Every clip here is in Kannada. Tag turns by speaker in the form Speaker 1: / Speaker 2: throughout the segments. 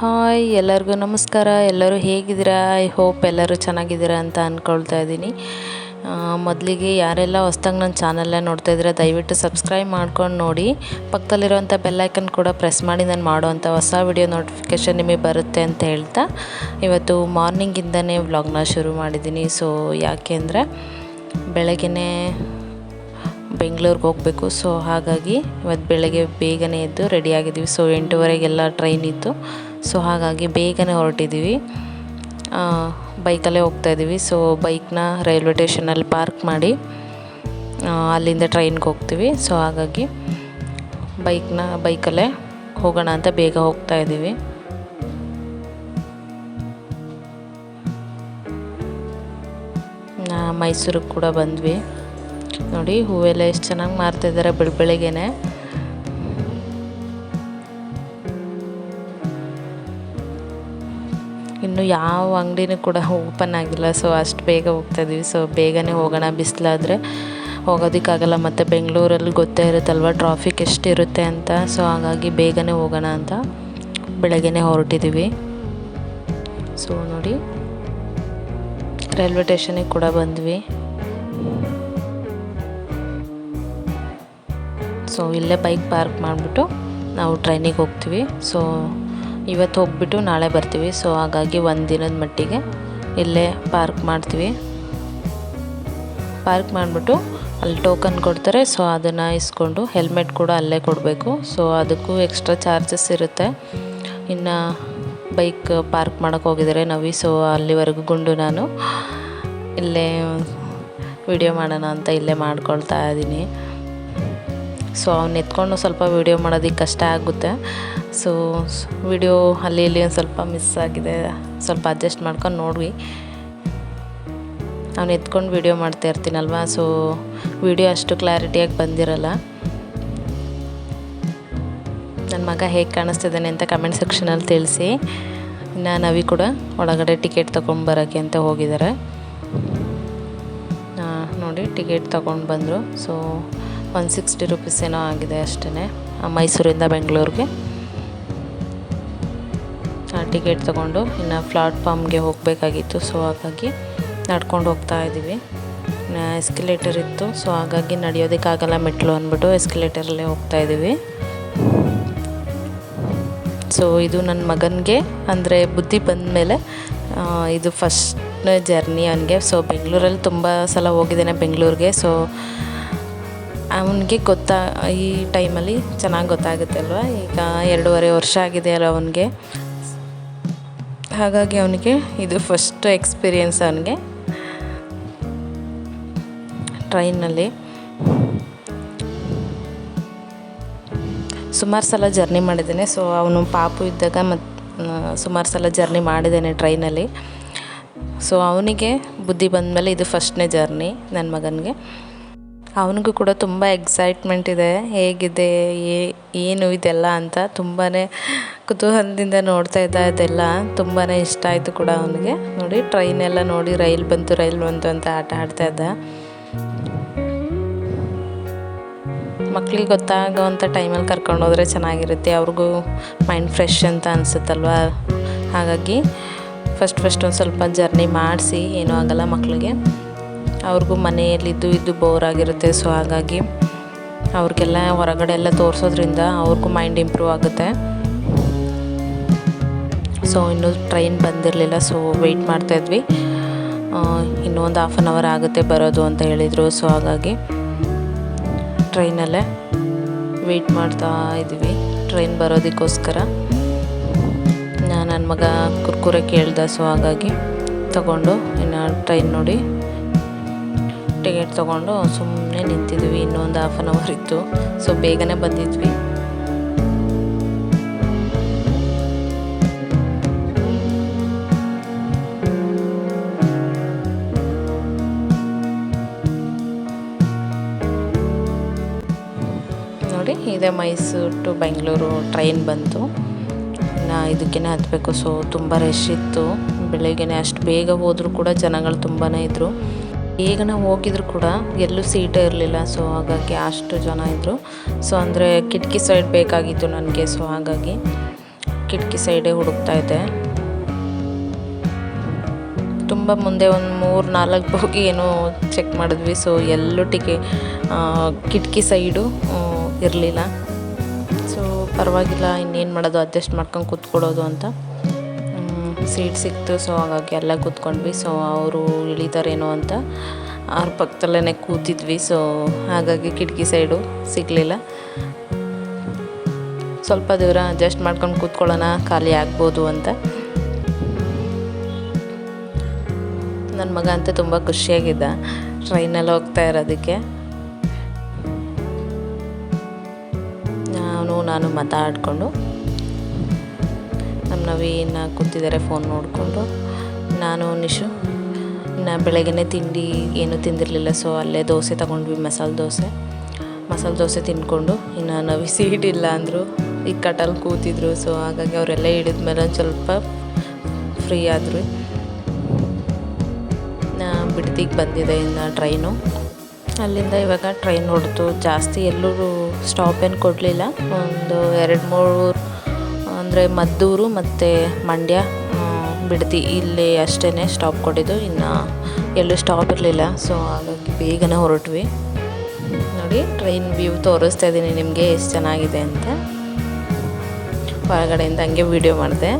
Speaker 1: ಹಾಯ್, ಎಲ್ಲರಿಗೂ ನಮಸ್ಕಾರ. ಎಲ್ಲರೂ ಹೇಗಿದ್ದೀರಾ? ಐ ಹೋಪ್ ಎಲ್ಲರೂ ಚೆನ್ನಾಗಿದ್ದೀರಾ ಅಂತ ಅಂದ್ಕೊಳ್ತಾ ಇದ್ದೀನಿ. ಮೊದಲಿಗೆ ಯಾರೆಲ್ಲ ಹೊಸ್ದಾಗಿ ನನ್ನ ಚಾನಲ್ನ ನೋಡ್ತಾ ಇದ್ದೀರಾ, ದಯವಿಟ್ಟು ಸಬ್ಸ್ಕ್ರೈಬ್ ಮಾಡ್ಕೊಂಡು ನೋಡಿ. ಪಕ್ಕದಲ್ಲಿರುವಂಥ ಬೆಲ್ಲೈಕನ್ ಕೂಡ ಪ್ರೆಸ್ ಮಾಡಿ ನಾನು ಮಾಡೋವಂಥ ಹೊಸ ವಿಡಿಯೋ ನೋಟಿಫಿಕೇಷನ್ ನಿಮಗೆ ಬರುತ್ತೆ ಅಂತ ಹೇಳ್ತಾ ಇವತ್ತು ಮಾರ್ನಿಂಗಿಂದನೇ ವ್ಲಾಗ್ನ ಶುರು ಮಾಡಿದ್ದೀನಿ. ಸೊ, ಯಾಕೆ ಅಂದರೆ ಬೆಳಗ್ಗೆ ಬೆಂಗಳೂರಿಗೆ ಹೋಗಬೇಕು. ಸೊ, ಹಾಗಾಗಿ ಇವತ್ತು ಬೆಳಗ್ಗೆ ಬೇಗನೆ ಎದ್ದು ರೆಡಿಯಾಗಿದ್ದೀವಿ ಸೊ, ಎಂಟೂವರೆಗೆಲ್ಲ ಟ್ರೈನ್ ಇತ್ತು. ಸೊ ಹಾಗಾಗಿ ಬೇಗನೆ ಹೊರಟಿದ್ದೀವಿ ಬೈಕಲ್ಲೇ ಹೋಗ್ತಾಯಿದ್ದೀವಿ ಸೊ ಬೈಕ್ನ ರೈಲ್ವೆ ಸ್ಟೇಷನಲ್ಲಿ ಪಾರ್ಕ್ ಮಾಡಿ ಅಲ್ಲಿಂದ ಟ್ರೈನ್ಗೆ ಹೋಗ್ತೀವಿ. ಸೊ ಹಾಗಾಗಿ ಬೈಕ್ನ, ಬೈಕಲ್ಲೇ ಹೋಗೋಣ ಅಂತ ಬೇಗ ಹೋಗ್ತಾ ಇದ್ದೀವಿ ಮೈಸೂರಿಗೆ ಕೂಡ ಬಂದ್ವಿ. ನೋಡಿ, ಹೂವೆಲ್ಲ ಎಷ್ಟು ಚೆನ್ನಾಗಿ ಮಾರ್ತಾಯಿದ್ದಾರೆ ಬೆಳ, ಬೆಳಗ್ಗೆನೆ. ಇನ್ನು ಯಾವ ಅಂಗಡಿನೂ ಕೂಡ ಓಪನ್ ಆಗಿಲ್ಲ. ಸೊ ಅಷ್ಟು ಬೇಗ ಹೋಗ್ತಾ ಇದ್ದೀವಿ ಸೊ ಬೇಗನೆ ಹೋಗೋಣ. ಬಿಸಿಲಾದರೆ ಹೋಗೋದಕ್ಕಾಗಲ್ಲ. ಮತ್ತು ಬೆಂಗಳೂರಲ್ಲಿ ಗೊತ್ತೇ ಇರುತ್ತಲ್ವ? ಟ್ರಾಫಿಕ್ ಎಷ್ಟಿರುತ್ತೆ ಅಂತ. ಸೊ ಹಾಗಾಗಿ ಬೇಗನೆ ಹೋಗೋಣ ಅಂತ ಬೆಳಗ್ಗೆ ಹೊರಟಿದ್ದೀವಿ ಸೊ ನೋಡಿ. ರೈಲ್ವೆ ಸ್ಟೇಷನಿಗೆ ಕೂಡ ಬಂದ್ವಿ. ಸೊ ಇಲ್ಲೇ ಬೈಕ್ ಪಾರ್ಕ್ ಮಾಡಿಬಿಟ್ಟು ನಾವು ಟ್ರೈನಿಗೆ ಹೋಗ್ತೀವಿ. ಸೊ ಇವತ್ತು ಹೋಗ್ಬಿಟ್ಟು ನಾಳೆ ಬರ್ತೀವಿ. ಸೊ ಹಾಗಾಗಿ ಒಂದು ದಿನದ ಮಟ್ಟಿಗೆ ಇಲ್ಲೇ ಪಾರ್ಕ್ ಮಾಡ್ತೀವಿ. ಪಾರ್ಕ್ ಮಾಡಿಬಿಟ್ಟು ಅಲ್ಲಿ ಟೋಕನ್ ಕೊಡ್ತಾರೆ. ಸೊ ಅದನ್ನು ಇಸ್ಕೊಂಡು ಹೆಲ್ಮೆಟ್ ಕೂಡ ಅಲ್ಲೇ ಕೊಡಬೇಕು. ಸೊ ಅದಕ್ಕೂ ಎಕ್ಸ್ಟ್ರಾ ಚಾರ್ಜಸ್ ಇರುತ್ತೆ. ಇನ್ನು ಬೈಕ್ ಪಾರ್ಕ್ ಮಾಡೋಕ್ಕೆ ಹೋಗಿದ್ದಾರೆ ನವಿ. ಸೊ ಅಲ್ಲಿವರೆಗೂ ಗುಂಡು ನಾನು. ಇಲ್ಲೇ ವಿಡಿಯೋ ಮಾಡೋಣ ಅಂತ ಇಲ್ಲೇ ಮಾಡ್ಕೊಳ್ತಾ ಇದ್ದೀನಿ ಸೊ ಅವ್ನು ಎತ್ಕೊಂಡು ಸ್ವಲ್ಪ ವೀಡಿಯೋ ಮಾಡೋದಕ್ಕೆ ಕಷ್ಟ ಆಗುತ್ತೆ. ಸೊ ವಿಡಿಯೋ ಅಲ್ಲಿ ಇಲ್ಲಿ ಒಂದು ಸ್ವಲ್ಪ ಮಿಸ್ ಆಗಿದೆ. ಸ್ವಲ್ಪ ಅಡ್ಜಸ್ಟ್ ಮಾಡ್ಕೊಂಡು ನೋಡಿ ಅವ್ನು ಎತ್ಕೊಂಡು ವೀಡಿಯೋ ಮಾಡ್ತಾ ಇರ್ತೀನಲ್ವ? ಸೊ ವಿಡಿಯೋ ಅಷ್ಟು ಕ್ಲಾರಿಟಿಯಾಗಿ ಬಂದಿರಲ್ಲ. ನನ್ನ ಮಗ ಹೇಗೆ ಕಾಣಿಸ್ತಿದ್ದಾನೆ ಅಂತ ಕಮೆಂಟ್ ಸೆಕ್ಷನಲ್ಲಿ ತಿಳಿಸಿ. ಇನ್ನು ನವಿ ಕೂಡ ಒಳಗಡೆ ಟಿಕೆಟ್ ತೊಗೊಂಡ್ಬರೋಕ್ಕೆ ಅಂತ ಹೋಗಿದ್ದಾರೆ ನೋಡಿ ಟಿಕೆಟ್ ತೊಗೊಂಡು ಬಂದರು. ಸೊ ಒನ್ ಸಿಕ್ಸ್ಟಿ ರುಪೀಸ್ ಏನೋ ಆಗಿದೆ ಅಷ್ಟೇ ಮೈಸೂರಿಂದ ಬೆಂಗಳೂರಿಗೆ. ಆ ಟಿಕೆಟ್ ತೊಗೊಂಡು ಇನ್ನು ಪ್ಲಾಟ್ಫಾರ್ಮ್ಗೆ ಹೋಗಬೇಕಾಗಿತ್ತು ಸೊ ಹಾಗಾಗಿ ನಡ್ಕೊಂಡು ಹೋಗ್ತಾ ಇದ್ದೀವಿ. ಎಸ್ಕಲೇಟರ್ ಇತ್ತು ಸೊ ಹಾಗಾಗಿ ನಡೆಯೋದಕ್ಕಾಗಲ್ಲ ಮೆಟ್ಲು ಅಂದ್ಬಿಟ್ಟು ಎಸ್ಕಲೇಟರಲ್ಲೇ ಹೋಗ್ತಾ ಇದ್ದೀವಿ. ಸೊ ಇದು ನನ್ನ ಮಗನಿಗೆ, ಅಂದರೆ ಬುದ್ಧಿ ಬಂದ ಮೇಲೆ ಇದು ಫಸ್ಟ್ ಜರ್ನಿ ಅವನಿಗೆ. ಸೊ ಬೆಂಗಳೂರಲ್ಲಿ ತುಂಬ ಸಲ ಹೋಗಿದ್ದೇನೆ ಬೆಂಗಳೂರಿಗೆ ಸೊ ಅವನಿಗೆ ಗೊತ್ತಾ, ಈ ಟೈಮಲ್ಲಿ ಚೆನ್ನಾಗಿ ಗೊತ್ತಾಗುತ್ತೆ ಅಲ್ವಾ? ಈಗ ಎರಡೂವರೆ ವರ್ಷ ಆಗಿದೆ ಅಲ್ಲ ಅವನಿಗೆ? ಹಾಗಾಗಿ ಅವನಿಗೆ ಇದು ಫಸ್ಟ್ ಎಕ್ಸ್ಪೀರಿಯೆನ್ಸ್ ಅವನಿಗೆ. ಟ್ರೈನಲ್ಲಿ ಸುಮಾರು ಸಲ ಜರ್ನಿ ಮಾಡಿದ್ದೇನೆ. ಸೊ ಅವನು ಪಾಪು ಇದ್ದಾಗ ಮತ್ತು ಸುಮಾರು ಸಲ ಜರ್ನಿ ಮಾಡಿದ್ದೇನೆ ಟ್ರೈನಲ್ಲಿ. ಸೊ ಅವನಿಗೆ ಬುದ್ಧಿ ಬಂದಮೇಲೆ ಇದು ಫಸ್ಟ್ನೇ ಜರ್ನಿ ನನ್ನ ಮಗನಿಗೆ. ಅವನಿಗೂ ಕೂಡ ತುಂಬ ಎಕ್ಸೈಟ್ಮೆಂಟ್ ಇದೆ. ಹೇಗಿದೆ ಏನು ಇದೆಲ್ಲ ಅಂತ ತುಂಬಾ ಕುತೂಹಲದಿಂದ ನೋಡ್ತಾ ಇದ್ದ ಅದೆಲ್ಲ ತುಂಬಾ ಇಷ್ಟ ಆಯಿತು ಕೂಡ ಅವನಿಗೆ. ನೋಡಿ ಟ್ರೈನ್ ಎಲ್ಲ ನೋಡಿ, ರೈಲ್ ಬಂತು ರೈಲ್ ಬಂತು ಅಂತ ಆಟ ಆಡ್ತಾ ಇದ್ದ. ಮಕ್ಳಿಗೆ ಗೊತ್ತಾಗೋವಂಥ ಟೈಮಲ್ಲಿ ಕರ್ಕೊಂಡು ಚೆನ್ನಾಗಿರುತ್ತೆ. ಅವ್ರಿಗೂ ಮೈಂಡ್ ಫ್ರೆಶ್ ಅಂತ ಅನಿಸುತ್ತಲ್ವ? ಹಾಗಾಗಿ ಫಸ್ಟ್ ಫಸ್ಟ್ ಒಂದು ಸ್ವಲ್ಪ ಜರ್ನಿ ಮಾಡಿಸಿ, ಏನೂ ಆಗಲ್ಲ ಮಕ್ಕಳಿಗೆ ಅವ್ರಿಗೂ ಮನೆಯಲ್ಲಿದ್ದು ಇದ್ದು ಬೋರ್ ಆಗಿರುತ್ತೆ. ಸೊ ಹಾಗಾಗಿ ಅವ್ರಿಗೆಲ್ಲ ಹೊರಗಡೆ ಎಲ್ಲ ತೋರಿಸೋದ್ರಿಂದ ಅವ್ರಿಗೂ ಮೈಂಡ್ ಇಂಪ್ರೂವ್ ಆಗುತ್ತೆ. ಸೊ ಇನ್ನೂ ಟ್ರೈನ್ ಬಂದಿರಲಿಲ್ಲ. ಸೊ ವೆಯ್ಟ್ ಮಾಡ್ತಾಯಿದ್ವಿ ಇನ್ನೊಂದು ಹಾಫ್ ಆನ್ ಅವರ್ ಆಗುತ್ತೆ ಬರೋದು ಅಂತ ಹೇಳಿದರು. ಸೊ ಹಾಗಾಗಿ ಟ್ರೈನಲ್ಲೇ ವೆಯ್ಟ್ ಮಾಡ್ತಾ ಇದ್ವಿ. ಟ್ರೈನ್ ಬರೋದಕ್ಕೋಸ್ಕರ. ನಾನು ನನ್ನ ಮಗ ಕುರ್ಕುರೆ ಕೇಳ್ದೆ. ಸೊ ಹಾಗಾಗಿ ತಗೊಂಡು ಇನ್ನು ಟ್ರೈನ್ ನೋಡಿ ಟಿಕೆಟ್ ತೊಗೊಂಡು ಸುಮ್ಮನೆ ನಿಂತಿದ್ವಿ, ಇನ್ನೊಂದು ಹಾಫ್ ಆನ್ ಅವರ್ ಇತ್ತು. ಸೊ ಬೇಗನೆ ಬಂದಿದ್ವಿ. ನೋಡಿ, ಇದೆ ಮೈಸೂರು ಟು ಬೆಂಗಳೂರು ಟ್ರೈನ್ ಬಂತು. ನಾ ಇದಕ್ಕೇನೆ ಹತ್ತಬೇಕು ಸೊ ತುಂಬ ರಶ್ ಇತ್ತು. ಬೆಳಗ್ಗೆನೆ ಅಷ್ಟು ಬೇಗ ಹೋದರೂ ಕೂಡ ಜನಗಳು ತುಂಬಾ ಇದ್ದರು ಈಗ ನಾವು ಹೋಗಿದ್ರು ಕೂಡ ಎಲ್ಲೂ ಸೀಟೇ ಇರಲಿಲ್ಲ. ಸೊ ಹಾಗಾಗಿ ಅಷ್ಟು ಜನ ಇದ್ದರು ಸೊ ಅಂದರೆ ಕಿಟಕಿ ಸೈಡ್ ಬೇಕಾಗಿತ್ತು ನನಗೆ. ಸೊ ಹಾಗಾಗಿ ಕಿಟಕಿ ಸೈಡೇ ಹುಡುಕ್ತಾ ಇದ್ದೆ. ತುಂಬ ಮುಂದೆ ಒಂದು ಮೂರು ನಾಲ್ಕು ಹೋಗಿ ಏನೋ ಚೆಕ್ ಮಾಡಿದ್ವಿ. ಸೊ ಎಲ್ಲೂ ಟಿಕೆ ಕಿಟಕಿ ಸೈಡು ಇರಲಿಲ್ಲ. ಸೊ ಪರವಾಗಿಲ್ಲ, ಇನ್ನೇನು ಮಾಡೋದು ಅಡ್ಜಸ್ಟ್ ಮಾಡ್ಕೊಂಡು ಕೂತ್ಕೊಳ್ಳೋದು ಅಂತ. ಸೀಟ್ ಸಿಕ್ತು ಸೊ ಹಾಗಾಗಿ ಎಲ್ಲ ಕೂತ್ಕೊಂಡ್ವಿ. ಸೊ ಅವರು ಇಳಿತಾರೇನೋ ಅಂತ ಅವ್ರ ಪಕ್ಕದಲ್ಲೇ ಕೂತಿದ್ವಿ. ಸೊ ಹಾಗಾಗಿ ಕಿಟಕಿ ಸೈಡು ಸಿಗಲಿಲ್ಲ. ಸ್ವಲ್ಪ ದೂರ ಅಡ್ಜಸ್ಟ್ ಮಾಡ್ಕೊಂಡು ಕೂತ್ಕೊಳ್ಳೋಣ, ಖಾಲಿ ಆಗ್ಬೋದು ಅಂತ. ನನ್ನ ಮಗ ಅಂತ ತುಂಬ ಖುಷಿಯಾಗಿದ್ದ ಟ್ರೈನಲ್ಲಿ ಹೋಗ್ತಾ ಇರೋದಕ್ಕೆ. ನಾನು ನಾನು ಮಾತಾಡಿಕೊಂಡು ನಮ್ಮ ನವೀನ ಕೂತಿದ್ದಾರೆ ಫೋನ್ ನೋಡಿಕೊಂಡು. ನಾನು, ನಿಶು ನಾ ಬೆಳಗ್ಗೆ ತಿಂಡಿ ಏನೂ ತಿಂದಿರಲಿಲ್ಲ ಸೊ ಅಲ್ಲೇ ದೋಸೆ ತಗೊಂಡ್ವಿ, ಮಸಾಲೆ ದೋಸೆ. ಮಸಾಲೆ ದೋಸೆ ತಿಂದ್ಕೊಂಡು ಇನ್ನು ನವಿ ಸೀಟ್ ಇಲ್ಲ ಅಂದರು ಈಗ ಕಟಲ್ ಕೂತಿದ್ರು ಸೊ ಹಾಗಾಗಿ ಅವರೆಲ್ಲ ಹಿಡಿದ್ಮೇಲೆ ಒಂದು ಸ್ವಲ್ಪ ಫ್ರೀ ಆದರು ಬಿಡದಿಗೆ ಬಂದಿದೆ ಇನ್ನು ಟ್ರೈನು ಅಲ್ಲಿಂದ ಇವಾಗ ಟ್ರೈನ್ ಹೊಡೆದು ಜಾಸ್ತಿ ಎಲ್ಲೂ ಸ್ಟಾಪ್ ಏನು ಕೊಡಲಿಲ್ಲ. ಒಂದು ಎರಡು ಮೂರು ಅಂದರೆ ಮದ್ದೂರು ಮತ್ತು ಮಂಡ್ಯ ಬಿಡ್ತಿ ಇಲ್ಲಿ ಅಷ್ಟೇ ಸ್ಟಾಪ್ ಕೊಟ್ಟಿದ್ದು. ಇನ್ನು ಎಲ್ಲೂ ಸ್ಟಾಪ್ ಇರಲಿಲ್ಲ. ಸೊ ಹಾಗಾಗಿ ಬೇಗನೆ ಹೊರಟ್ವಿ. ನೋಡಿ ಟ್ರೈನ್ ವ್ಯೂ ತೋರಿಸ್ತಾ ಇದ್ದೀನಿ ನಿಮಗೆ ಎಷ್ಟು ಚೆನ್ನಾಗಿದೆ ಅಂತ. ಹೊರಗಡೆಯಿಂದ ಹಂಗೆ ವೀಡಿಯೋ ಮಾಡಿದೆ.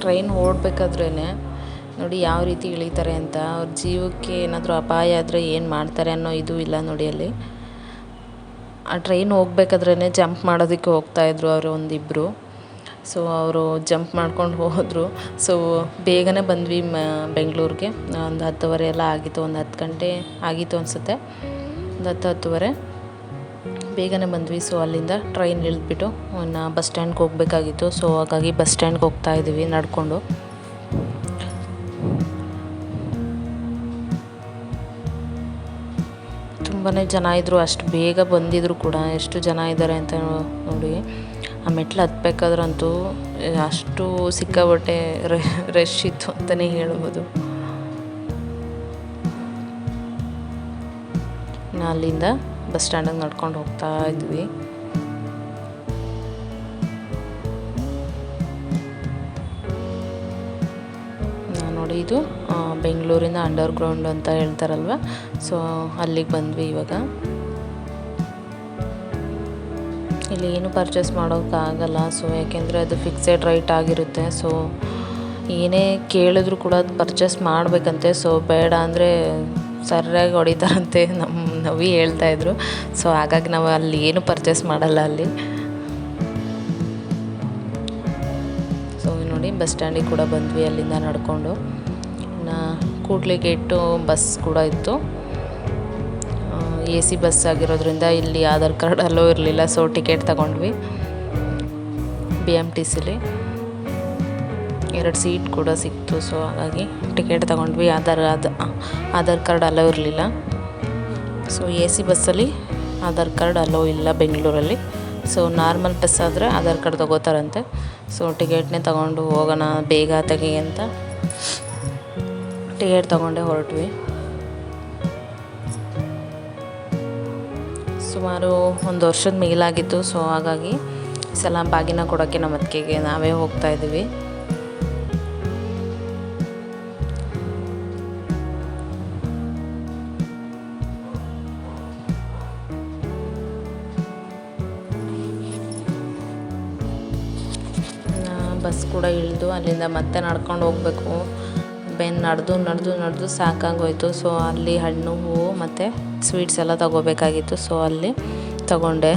Speaker 1: ಟ್ರೈನ್ ಓಡಬೇಕಾದ್ರೇ ನೋಡಿ ಯಾವ ರೀತಿ ಇಳಿತಾರೆ ಅಂತ, ಅವ್ರ ಜೀವಕ್ಕೆ ಏನಾದರೂ ಅಪಾಯ ಆದರೆ ಏನು ಮಾಡ್ತಾರೆ ಅನ್ನೋ ಇದು ಇಲ್ಲ ನೋಡಿ ಅಲ್ಲಿ. ಆ ಟ್ರೈನ್ ಹೋಗ್ಬೇಕಾದ್ರೇ ಜಂಪ್ ಮಾಡೋದಕ್ಕೆ ಹೋಗ್ತಾಯಿದ್ರು ಅವರು ಒಂದಿಬ್ಬರು ಸೊ ಅವರು ಜಂಪ್ ಮಾಡ್ಕೊಂಡು ಹೋದರು. ಸೊ ಬೇಗನೆ ಬಂದ್ವಿ ಮ, ಬೆಂಗಳೂರಿಗೆ. ಒಂದು ಹತ್ತುವರೆ ಎಲ್ಲ ಆಗಿತ್ತು, ಒಂದು ಹತ್ತು ಗಂಟೆ ಆಗಿತ್ತು ಅನಿಸುತ್ತೆ. ಒಂದು ಹತ್ತು ಹತ್ತುವರೆ. ಬೇಗನೆ ಬಂದ್ವಿ. ಸೊ ಅಲ್ಲಿಂದ ಟ್ರೈನ್ ಇಳಿದ್ಬಿಟ್ಟು ಬಸ್ ಸ್ಟ್ಯಾಂಡ್ಗೆ ಹೋಗಬೇಕಾಗಿತ್ತು. ಸೊ ಹಾಗಾಗಿ ಬಸ್ ಸ್ಟ್ಯಾಂಡ್ಗೆ ಹೋಗ್ತಾ ಇದ್ದೀವಿ ನಡ್ಕೊಂಡು. ತುಂಬಾ ಜನ ಇದ್ದರು ಅಷ್ಟು ಬೇಗ ಬಂದಿದ್ರು ಕೂಡ. ಎಷ್ಟು ಜನ ಇದ್ದಾರೆ ಅಂತ ನೋಡಿ. ಆ ಮೆಟ್ಲು ಹತ್ಬೇಕಾದ್ರಂತೂ ಅಷ್ಟು ಸಿಕ್ಕಾಬಟ್ಟೆ ರಶ್ ಇತ್ತು ಅಂತಲೇ ಹೇಳ್ಬೋದು. ಅಲ್ಲಿಂದ ಬಸ್ ಸ್ಟ್ಯಾಂಡಿಗೆ ನಡ್ಕೊಂಡು ಹೋಗ್ತಾ ಇದ್ವಿ. ನೋಡಿ ಇದು ಬೆಂಗಳೂರಿನ ಅಂಡರ್ ಗ್ರೌಂಡ್ ಅಂತ ಹೇಳ್ತಾರಲ್ವ? ಸೊ ಅಲ್ಲಿಗೆ ಬಂದ್ವಿ ಇವಾಗ. ಇಲ್ಲಿ ಏನು ಪರ್ಚೇಸ್ ಮಾಡೋಕ್ಕಾಗಲ್ಲ ಸೊ ಯಾಕೆಂದರೆ ಅದು ಫಿಕ್ಸೆಡ್ ರೈಟ್ ಆಗಿರುತ್ತೆ. ಸೊ ಏನೇ ಕೇಳಿದ್ರು ಕೂಡ ಅದು ಪರ್ಚೇಸ್ ಮಾಡಬೇಕಂತೆ. ಸೊ ಬೇಡ ಅಂದರೆ ಸರಿಯಾಗಿ ಹೊಡಿತಾರಂತೆ ನಮ್ಮ ನವಿ ಹೇಳ್ತಾ ಇದ್ರು. ಸೊ ಹಾಗಾಗಿ ನಾವು ಅಲ್ಲಿ ಏನು ಪರ್ಚೇಸ್ ಮಾಡಲ್ಲ ಅಲ್ಲಿ. ಸೊ ನೋಡಿ ಬಸ್ ಸ್ಟ್ಯಾಂಡಿಗೆ ಕೂಡ ಬಂದ್ವಿ ಅಲ್ಲಿಂದ ನಡ್ಕೊಂಡು. ಇನ್ನು ಕೂಡ್ಲಿಗೇಟು ಬಸ್ ಕೂಡ ಇತ್ತು. ಎ ಸಿ ಬಸ್ ಆಗಿರೋದ್ರಿಂದ ಇಲ್ಲಿ ಆಧಾರ್ ಕಾರ್ಡ್ ಅಲ್ಲೂ ಇರಲಿಲ್ಲ ಸೊ ಟಿಕೆಟ್ ತಗೊಂಡ್ವಿ. ಬಿ ಎಂ ಟಿ ಸಿಲಿ ಎರಡು ಸೀಟ್ ಕೂಡ ಸಿಕ್ತು. ಸೊ ಹಾಗಾಗಿ ಟಿಕೆಟ್ ತಗೊಂಡ್ವಿ. ಆಧಾರ್ ಅದು ಆಧಾರ್ ಕಾರ್ಡ್ ಅಲೋ ಇರಲಿಲ್ಲ. ಸೊ ಎ ಸಿ ಬಸ್ಸಲ್ಲಿ ಆಧಾರ್ ಕಾರ್ಡ್ ಅಲೋ ಇಲ್ಲ ಬೆಂಗಳೂರಲ್ಲಿ. ಸೊ ನಾರ್ಮಲ್ ಬಸ್ ಆದರೆ ಆಧಾರ್ ಕಾರ್ಡ್ ತೊಗೋತಾರಂತೆ. ಸೊ ಟಿಕೆಟ್ನೇ ತೊಗೊಂಡು ಹೋಗೋಣ, ಬೇಗ ತೆಗಿ ಅಂತ ಟಿಕೆಟ್ ತಗೊಂಡೆ ಹೊರಟ್ವಿ. ಸುಮಾರು ಒಂದು ವರ್ಷದ ಮೇಲಾಗಿತ್ತು. ಸೊ ಹಾಗಾಗಿ ಸಲ ಬಾಗಿನ ಕೊಡೋಕ್ಕೆ ನಮ್ಮ ಅತ್ತಿಗೆಗೆ ನಾವೇ ಹೋಗ್ತಾ ಇದ್ದೀವಿ. ಬಸ್ ಕೂಡ ಇಳಿದು ಅಲ್ಲಿಂದ ಮತ್ತೆ ನಡ್ಕೊಂಡು ಹೋಗಬೇಕು. ಬೆನ್ ನಡೆದು ನಡೆದು ನಡೆದು ಸಾಕಾಗೋಯ್ತು. ಸೊ ಅಲ್ಲಿ ಹಣ್ಣು, ಹೂವು ಮತ್ತು ಸ್ವೀಟ್ಸ್ ಎಲ್ಲ ತಗೋಬೇಕಾಗಿತ್ತು. ಸೊ ಅಲ್ಲಿ ತಗೊಂಡೆ.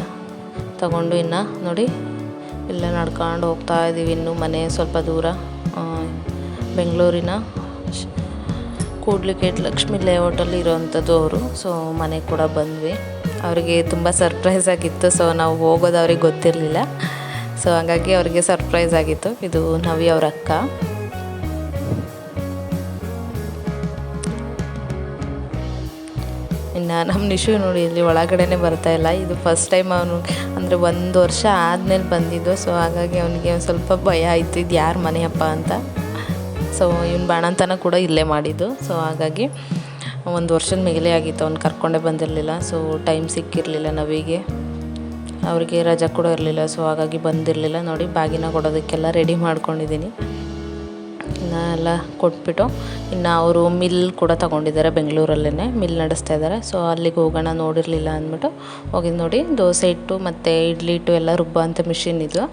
Speaker 1: ತಗೊಂಡು ಇನ್ನು ನೋಡಿ, ಇಲ್ಲ ನಡ್ಕೊಂಡು ಹೋಗ್ತಾ ಇದ್ದೀವಿ ಇನ್ನು ಮನೆ ಸ್ವಲ್ಪ ದೂರ. ಬೆಂಗಳೂರಿನ ಕೂಡ್ಲಿಕೇಟ್ ಲಕ್ಷ್ಮಿ ಲೇಔಟಲ್ಲಿ ಇರೋವಂಥದ್ದು ಅವರು. ಸೊ ಮನೆ ಕೂಡ ಬಂದ್ವಿ. ಅವರಿಗೆ ತುಂಬ ಸರ್ಪ್ರೈಸ್ ಆಗಿತ್ತು. ಸೊ ನಾವು ಹೋಗೋದು ಅವ್ರಿಗೆ ಗೊತ್ತಿರಲಿಲ್ಲ. ಸೊ ಹಾಗಾಗಿ ಅವರಿಗೆ ಸರ್ಪ್ರೈಸ್ ಆಗಿತ್ತು. ಇದು ನವಿ ಅವ್ರ ಅಕ್ಕ. ಇನ್ನು ನಮ್ಮ ನಿಶು ನೋಡಿ ಇಲ್ಲಿ ಒಳಗಡೆನೆ ಬರ್ತಾ ಇಲ್ಲ. ಇದು ಫಸ್ಟ್ ಟೈಮ್ ಅವನು ಅಂದರೆ ಒಂದು ವರ್ಷ ಆದಮೇಲೆ ಬಂದಿದ್ದು. ಸೊ ಹಾಗಾಗಿ ಅವನಿಗೆ ಒಂದು ಸ್ವಲ್ಪ ಭಯ ಆಯಿತು. ಇದು ಯಾರ ಮನೆಯಪ್ಪ ಅಂತ. ಸೊ ಇವನು ಬಾಣಂತನ ಕೂಡ ಇಲ್ಲೇ ಮಾಡಿದ್ದು. ಸೊ ಹಾಗಾಗಿ ಒಂದು ವರ್ಷದ ಮೇಲೆ ಆಗಿತ್ತು. ಅವ್ನು ಕರ್ಕೊಂಡೇ ಬಂದಿರಲಿಲ್ಲ. ಸೊ ಟೈಮ್ ಸಿಕ್ಕಿರಲಿಲ್ಲ ನವಿಗೆ. ಅವರಿಗೆ ರಜಾ ಕೂಡ ಇರಲಿಲ್ಲ ಸೊ ಹಾಗಾಗಿ ಬಂದಿರಲಿಲ್ಲ. ನೋಡಿ, ಬಾಗಿನ ಕೊಡೋದಕ್ಕೆಲ್ಲ ರೆಡಿ ಮಾಡ್ಕೊಂಡಿದ್ದೀನಿ. ಎಲ್ಲ ಕೊಟ್ಬಿಟ್ಟು, ಇನ್ನು ಅವರು ಮಿಲ್ ಕೂಡ ತಗೊಂಡಿದ್ದಾರೆ ಬೆಂಗಳೂರಲ್ಲೇ ಮಿಲ್ ನಡೆಸ್ತಾ ಇದ್ದಾರೆ. ಸೊ ಅಲ್ಲಿಗೆ ಹೋಗೋಣ ನೋಡಿರಲಿಲ್ಲ ಅಂದ್ಬಿಟ್ಟು ಹೋಗಿದ್ದು ನೋಡಿ. ದೋಸೆ ಇಟ್ಟು ಮತ್ತು ಇಡ್ಲಿ ಇಟ್ಟು ಎಲ್ಲ ರುಬ್ಬ ಅಂತ ಮಿಷಿನ್ ಇದು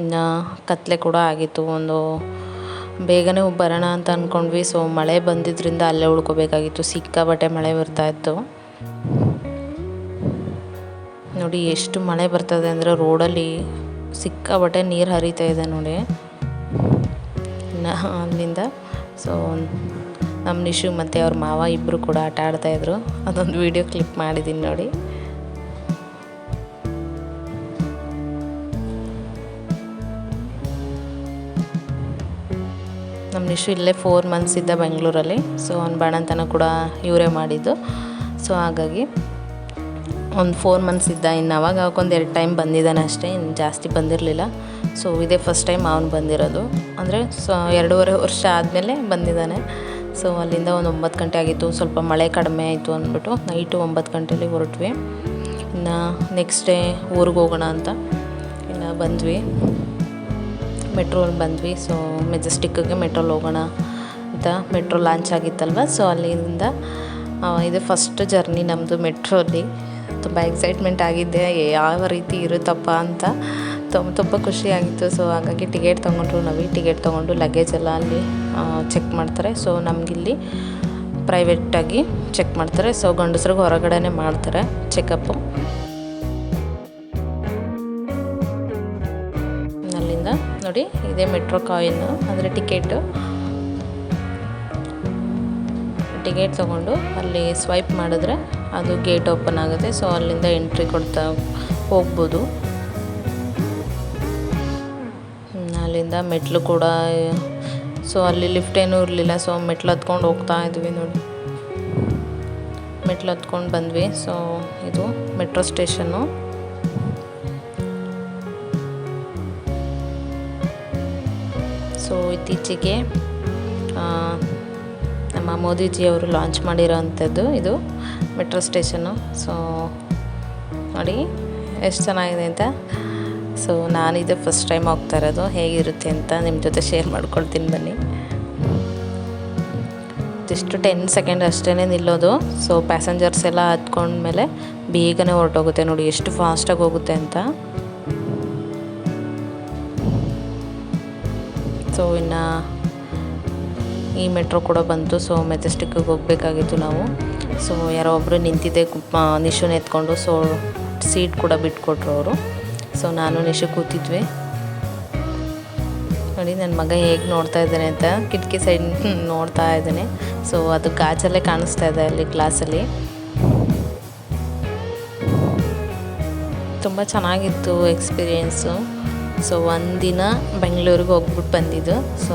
Speaker 1: ಇನ್ನು ಕತ್ಲೆ ಕೂಡ ಆಗಿತ್ತು, ಒಂದು ಬೇಗನೆ ಬರೋಣ ಅಂತ ಅಂದ್ಕೊಂಡ್ವಿ ಸೊ ಮಳೆ ಬಂದಿದ್ದರಿಂದ ಅಲ್ಲೇ ಉಳ್ಕೋಬೇಕಾಗಿತ್ತು. ಸಿಕ್ಕಾಬಟ್ಟೆ ಮಳೆ ಬರ್ತಾಯಿತ್ತು ನೋಡಿ, ಎಷ್ಟು ಮಳೆ ಬರ್ತದೆ ಅಂದರೆ ರೋಡಲ್ಲಿ ಸಿಕ್ಕಾಬಟ್ಟೆ ನೀರು ಹರಿತಾ ಇದೆ ನೋಡಿ. ನಾ ಅಲ್ಲಿಂದ ಸೊ ನಮ್ಮ ನಿಶು ಮತ್ತು ಅವ್ರ ಮಾವ ಇಬ್ಬರು ಕೂಡ ಆಟ ಆಡ್ತಾಯಿದ್ರು ಅದೊಂದು ವಿಡಿಯೋ ಕ್ಲಿಪ್ ಮಾಡಿದ್ದೀನಿ ನೋಡಿ. ನಮ್ಮ ನಿಶು ಇಲ್ಲೇ ಫೋರ್ ಮಂತ್ಸ್ ಇದ್ದ ಬೆಂಗಳೂರಲ್ಲಿ. ಸೊ ಅವ್ನ ಬಾಣಂತನ ಕೂಡ ಇವರೇ ಮಾಡಿದ್ದು. ಸೊ ಹಾಗಾಗಿ ಒಂದು ಫೋರ್ ಮಂತ್ಸ್ ಇದ್ದ ಇನ್ನು ಅವಾಗ. ಒಂದು ಎರಡು ಟೈಮ್ ಬಂದಿದ್ದಾನೆ ಅಷ್ಟೇ, ಇನ್ನು ಜಾಸ್ತಿ ಬಂದಿರಲಿಲ್ಲ. ಸೊ ಇದೇ ಫಸ್ಟ್ ಟೈಮ್ ಅವನು ಬಂದಿರೋದು. ಅಂದರೆ ಸೊ ಎರಡೂವರೆ ವರ್ಷ ಆದಮೇಲೆ ಬಂದಿದ್ದಾನೆ. ಸೊ ಅಲ್ಲಿಂದ ಒಂದು ಒಂಬತ್ತು ಗಂಟೆ ಆಗಿತ್ತು. ಸ್ವಲ್ಪ ಮಳೆ ಕಡಿಮೆ ಆಯಿತು ಅಂದ್ಬಿಟ್ಟು ನೈಟು ಒಂಬತ್ತು ಗಂಟೆಲಿ ಹೊರಟ್ವಿ. ಇನ್ನು ನೆಕ್ಸ್ಟ್ ಡೇ ಊರಿಗೆ ಹೋಗೋಣ ಅಂತ. ಇನ್ನು ಬಂದ್ವಿ. ಮೆಟ್ರೋಲ್ಲಿ ಬಂದ್ವಿ. ಸೊ ಮೆಜೆಸ್ಟಿಕ್ಕಿಗೆ ಮೆಟ್ರೋಲ್ ಹೋಗೋಣ ಅಂತ ಮೆಟ್ರೋ ಲಾಂಚ್ ಆಗಿತ್ತಲ್ವ? ಸೊ ಅಲ್ಲಿಂದ ಇದು ಫಸ್ಟ್ ಜರ್ನಿ ನಮ್ಮದು ಮೆಟ್ರೋಲಿ ತುಂಬ ಎಕ್ಸೈಟ್ಮೆಂಟ್ ಆಗಿದ್ದೆ ಯಾವ ರೀತಿ ಇರುತ್ತಪ್ಪ ಅಂತ ತುಂಬ ತುಂಬ ಖುಷಿಯಾಗಿತ್ತು ಸೊ ಹಾಗಾಗಿ ಟಿಕೆಟ್ ತೊಗೊಂಡ್ರು ನಾವು. ಟಿಕೆಟ್ ತೊಗೊಂಡು ಲಗೇಜ್ ಎಲ್ಲ ಅಲ್ಲಿ ಚೆಕ್ ಮಾಡ್ತಾರೆ. ಸೊ ನಮಗಿಲ್ಲಿ ಪ್ರೈವೇಟಾಗಿ ಚೆಕ್ ಮಾಡ್ತಾರೆ. ಸೊ ಗಂಡಸ್ರಿಗೆ ಹೊರಗಡೆನೇ ಮಾಡ್ತಾರೆ ಚೆಕಪ್ಪು ಅಲ್ಲಿಂದ ನೋಡಿ, ಇದೇ ಮೆಟ್ರೋ ಕಾಯಿನ್ ಅಂದರೆ ಟಿಕೆಟು ಟಿಕೆಟ್ ತೊಗೊಂಡು ಅಲ್ಲಿ ಸ್ವೈಪ್ ಮಾಡಿದ್ರೆ ಅದು ಗೇಟ್ ಓಪನ್ ಆಗುತ್ತೆ. ಸೊ ಅಲ್ಲಿಂದ ಎಂಟ್ರಿ ಕೊಡ್ತಾ ಹೋಗ್ಬೋದು. ಅಲ್ಲಿಂದ ಮೆಟ್ಲು ಕೂಡ ಸೊ ಅಲ್ಲಿ ಲಿಫ್ಟ್ ಏನೂ ಇರಲಿಲ್ಲ. ಸೊ ಮೆಟ್ಲು ಹತ್ಕೊಂಡು ಹೋಗ್ತಾ ಇದ್ವಿ ನೋಡಿ. ಮೆಟ್ಲು ಹತ್ಕೊಂಡು ಬಂದ್ವಿ. ಸೊ ಇದು ಮೆಟ್ರೋ ಸ್ಟೇಷನ್ನು ಸೊ ಇತ್ತೀಚೆಗೆ ನಮ್ಮ ಮೋದಿಜಿಯವರು ಲಾಂಚ್ ಮಾಡಿರೋವಂಥದ್ದು ಇದು ಮೆಟ್ರೋ ಸ್ಟೇಷನ್ನು ಸೊ ನೋಡಿ, ಎಷ್ಟು ಚೆನ್ನಾಗಿದೆ ಅಂತ. ಸೊ ನಾನಿದು ಫಸ್ಟ್ ಟೈಮ್ ಹೋಗ್ತಾ ಇರೋದು. ಹೇಗಿರುತ್ತೆ ಅಂತ ನಿಮ್ಮ ಜೊತೆ ಶೇರ್ ಮಾಡ್ಕೊಳ್ತೀನಿ ಬನ್ನಿ. ಜಸ್ಟ್ ಟೆನ್ ಸೆಕೆಂಡ್ ಅಷ್ಟೇ ನಿಲ್ಲೋದು. ಸೊ ಪ್ಯಾಸೆಂಜರ್ಸ್ ಎಲ್ಲ ಹತ್ಕೊಂಡ್ಮೇಲೆ ಬೇಗನೆ ಹೊರಟೋಗುತ್ತೆ ನೋಡಿ, ಎಷ್ಟು ಫಾಸ್ಟಾಗಿ ಹೋಗುತ್ತೆ ಅಂತ. ಸೊ ಇನ್ನು ಈ ಮೆಟ್ರೋ ಕೂಡ ಬಂತು. ಸೊ ಮೆಜೆಸ್ಟಿಕ್ಕಿಗೆ ಹೋಗಬೇಕಾಗಿತ್ತು ನಾವು. ಸೊ ಯಾರೋ ಒಬ್ಬರು ನಿಂತಿದ್ದೆ ನಿಶುನ ಎತ್ಕೊಂಡು. ಸೊ ಸೀಟ್ ಕೂಡ ಬಿಟ್ಕೊಟ್ರು ಅವರು. ಸೊ ನಾನು ನಿಶು ಕೂತಿದ್ವಿ. ನೋಡಿ ನನ್ನ ಮಗ ಹೇಗೆ ನೋಡ್ತಾ ಇದ್ದಾನೆ ಅಂತ. ಕಿಟಕಿ ಸೈಡ್ ನೋಡ್ತಾ ಇದ್ದಾನೆ. ಸೊ ಅದು ಗಾಜಲ್ಲೇ ಕಾಣಿಸ್ತಾ ಇದೆ ಅಲ್ಲಿ ಕ್ಲಾಸಲ್ಲಿ ತುಂಬ ಚೆನ್ನಾಗಿತ್ತು ಎಕ್ಸ್ಪೀರಿಯೆನ್ಸು ಸೊ ಒಂದಿನ ಬೆಂಗಳೂರಿಗೆ ಹೋಗ್ಬಿಟ್ಟು ಬಂದಿದ್ದು. ಸೊ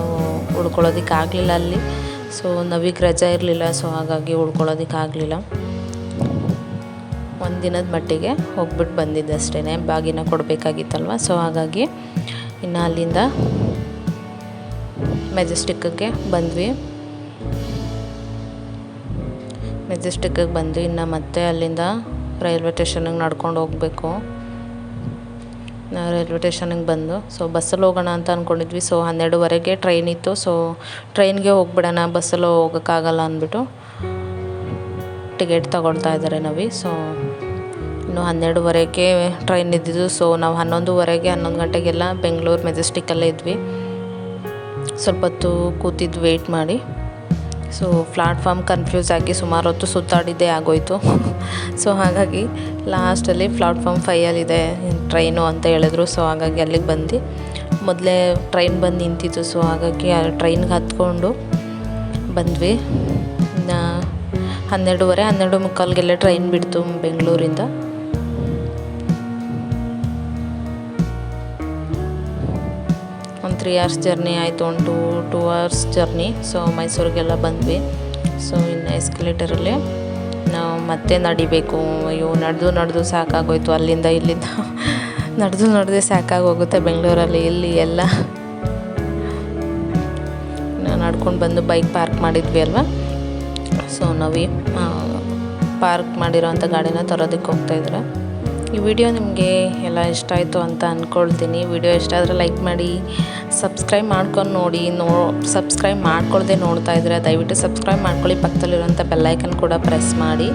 Speaker 1: ಉಳ್ಕೊಳ್ಳೋದಕ್ಕೆ ಆಗಲಿಲ್ಲ ಅಲ್ಲಿ. ಸೊ ನವಿಗೆ ರಜಾ ಇರಲಿಲ್ಲ. ಸೊ ಹಾಗಾಗಿ ಉಳ್ಕೊಳ್ಳೋದಕ್ಕೆ ಆಗಲಿಲ್ಲ ಒಂದಿನದ ಮಟ್ಟಿಗೆ ಹೋಗ್ಬಿಟ್ಟು ಬಂದಿದ್ದೆ ಅಷ್ಟೇ ಬಾಗಿನ ಕೊಡಬೇಕಾಗಿತ್ತಲ್ವ? ಸೊ ಹಾಗಾಗಿ ಇನ್ನು ಅಲ್ಲಿಂದ ಮೆಜೆಸ್ಟಿಕ್ಕಿಗೆ ಬಂದ್ವಿ. ಮೆಜೆಸ್ಟಿಕ್ಕಿಗೆ ಬಂದ್ವಿ ಇನ್ನು ಮತ್ತೆ ಅಲ್ಲಿಂದ ರೈಲ್ವೆ ಸ್ಟೇಷನಿಗೆ ನಡ್ಕೊಂಡು ಹೋಗಬೇಕು. ರೈಲ್ವೆ ಸ್ಟೇಷನಿಗೆ ಬಂದು ಸೊ ಬಸ್ಸಲ್ಲಿ ಹೋಗೋಣ ಅಂತ ಅಂದ್ಕೊಂಡಿದ್ವಿ ಸೊ ಹನ್ನೆರಡುವರೆಗೆ ಟ್ರೈನ್ ಇತ್ತು. ಸೊ ಟ್ರೈನ್ಗೆ ಹೋಗ್ಬಿಡೋಣ, ಬಸ್ಸಲ್ಲಿ ಹೋಗೋಕ್ಕಾಗಲ್ಲ ಅಂದ್ಬಿಟ್ಟು ಟಿಕೆಟ್ ತಗೊಳ್ತಾ ಇದ್ದಾರೆ ನವಿ. ಸೊ ಇನ್ನು ಹನ್ನೆರಡುವರೆಗೆ ಟ್ರೈನ್ ಇದ್ದಿದ್ದು. ಸೊ ನಾವು ಹನ್ನೊಂದುವರೆಗೆ, ಹನ್ನೊಂದು ಗಂಟೆಗೆಲ್ಲ ಬೆಂಗಳೂರು ಮೆಜೆಸ್ಟಿಕ್ಕಲ್ಲೇ ಇದ್ವಿ. ಸ್ವಲ್ಪ ಹೊತ್ತು ಕೂತಿದ್ದು ವೆಯ್ಟ್ ಮಾಡಿ. ಸೊ ಪ್ಲಾಟ್ಫಾರ್ಮ್ ಕನ್ಫ್ಯೂಸ್ ಆಗಿ ಸುಮಾರು ಹೊತ್ತು ಸುತ್ತಾಡಿದ್ದೇ ಆಗೋಯಿತು. ಸೊ ಹಾಗಾಗಿ ಲಾಸ್ಟಲ್ಲಿ ಪ್ಲಾಟ್ಫಾರ್ಮ್ ಫೈಯಲ್ಲಿದೆ ಟ್ರೈನು ಅಂತ ಹೇಳಿದ್ರು. ಸೊ ಹಾಗಾಗಿ ಅಲ್ಲಿಗೆ ಬಂದು ಮೊದಲೇ ಟ್ರೈನ್ ಬಂದು ನಿಂತಿತ್ತು. ಸೊ ಹಾಗಾಗಿ ಆ ಟ್ರೈನ್ಗೆ ಹತ್ಕೊಂಡು ಬಂದ್ವಿ. ಹನ್ನೆರಡುವರೆ, ಹನ್ನೆರಡು ಮುಕ್ಕಾಲ್ಗೆಲ್ಲ ಟ್ರೈನ್ ಬಿಡ್ತು ಬೆಂಗಳೂರಿಂದ. ತ್ರೀ ಅವರ್ಸ್ ಜರ್ನಿ ಆಯಿತು ಒಂದು two two hours journey so ಮೈಸೂರಿಗೆಲ್ಲ ಬಂದ್ವಿ. ಸೊ ಇನ್ನು ಎಸ್ಕಲೇಟರಲ್ಲಿ ನಾವು ಮತ್ತೆ ನಡಿಬೇಕು. ಅಯ್ಯೋ, ನಡೆದು ನಡೆದು ಸಾಕಾಗೋಯ್ತು. ಅಲ್ಲಿಂದ ಇಲ್ಲಿಂದ ನಡೆದು ನಡೆದು ಸಾಕಾಗೋಗುತ್ತೆ ಬೆಂಗಳೂರಲ್ಲಿ. ಇಲ್ಲಿ ಎಲ್ಲ ನಡ್ಕೊಂಡು ಬಂದು ಬೈಕ್ ಪಾರ್ಕ್ ಮಾಡಿದ್ವಿ ಅಲ್ವಾ? ಸೊ ನಾವು ಪಾರ್ಕ್ ಮಾಡಿರೋವಂಥ ಗಾಡಿನ ತರೋದಕ್ಕೆ ಹೋಗ್ತಾಯಿದ್ರೆ ಈ ವಿಡಿಯೋ ನಿಮಗೆ ಎಲ್ಲ ಇಷ್ಟ ಆಯಿತು ಅಂತ ಅಂದ್ಕೊಳ್ತೀನಿ ವಿಡಿಯೋ ಇಷ್ಟ ಆದರೆ ಲೈಕ್ ಮಾಡಿ. ಸಬ್ಸ್ಕ್ರೈಬ್ ಮಾಡ್ಕೊಂಡು ನೋಡಿ, ನೋ, ಸಬ್ಸ್ಕ್ರೈಬ್ ಮಾಡ್ಕೊಳ್ಳದೆ ನೋಡ್ತಾ ಇದ್ರೆ ದಯವಿಟ್ಟು ಸಬ್ಸ್ಕ್ರೈಬ್ ಮಾಡ್ಕೊಳ್ಳಿ. ಪಕ್ಕದಲ್ಲಿರುವಂಥ ಬೆಲ್ಲೈಕನ್ ಕೂಡ ಪ್ರೆಸ್ ಮಾಡಿ.